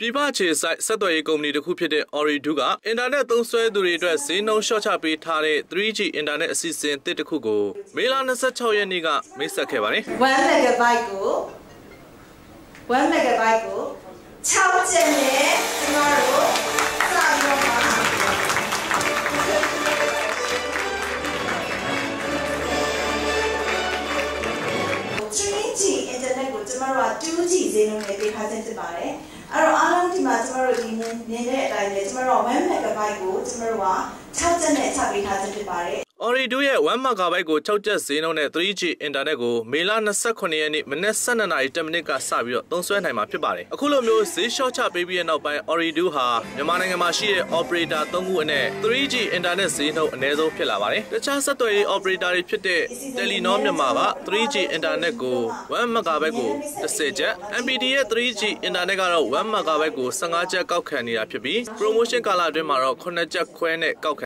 ပြည်ပခြေဆိုင်ဆက်သွယ်ရေးကုမ္ပဏီတစ်ခုဖြစ်တဲ့ Oridu ကအင်တာနက်သုံးစွဲသူတွေအတွက်ဈေးနှုန်းလျှော့ချပေးထားတဲ့ 3G အင်တာနက်အစီအစဉ်တစ်တစ်ခုကိုမေလ26ရက်နေ့ကမိတ်ဆက်ခဲ့ပါတယ်1 megabyte ကို1 megabyte ကို6ကျ အင်တာနက်ကိုကျမတို့က 2G ဈေးနှုန်းနဲ့ပေးထားခြင်းဖြစ်ပါတယ်အဲ့တော့အားလုံးဒီမှာကျမတို့ဒီမြင်တဲ့အတိုင်းပဲကျမတို့1 megabyte ကိုကျမတို့က6ကျက်နဲ့ချပေးထားခြင်းဖြစ်ပါတယ် Oridu ရဲ့1 MB ကို6ကျပ်ဈေးနှုန်းနဲ့ 3G အင်တာနက်ကိုမေလ28ရက်နေ့မနက်12နာရီ10မိနစ်ကစပြီးတော့သုံးစွဲနိုင်မှာဖြစ်ပါတယ်။အခုလိုမျိုးဈေးလျှော့ချပေးပြီးတဲ့နောက်ပိုင်း Oridu ဟာမြန်မာနိုင်ငံမှာရှိတဲ့ operator 3ခုအနက် 3G အင်တာနက်ဈေးနှုန်းအနည်းဆုံးဖြစ်လာပါတယ်။တခြားဆက်သွယ်ရေး operator တွေဖြစ်တဲ့ Telenor မြန်မာက 3G အင်တာနက်ကို1 MB ကို10ကျပ် MPT ရဲ့ 3G အင်တာနက်ကတော့1 MB ကို15ကျပ်ကောက်ခံနေတာဖြစ်ပြီး promotion ကာလအတွင်းမှာတော့9ကျပ်ခွဲနဲ့ကောက်ခံ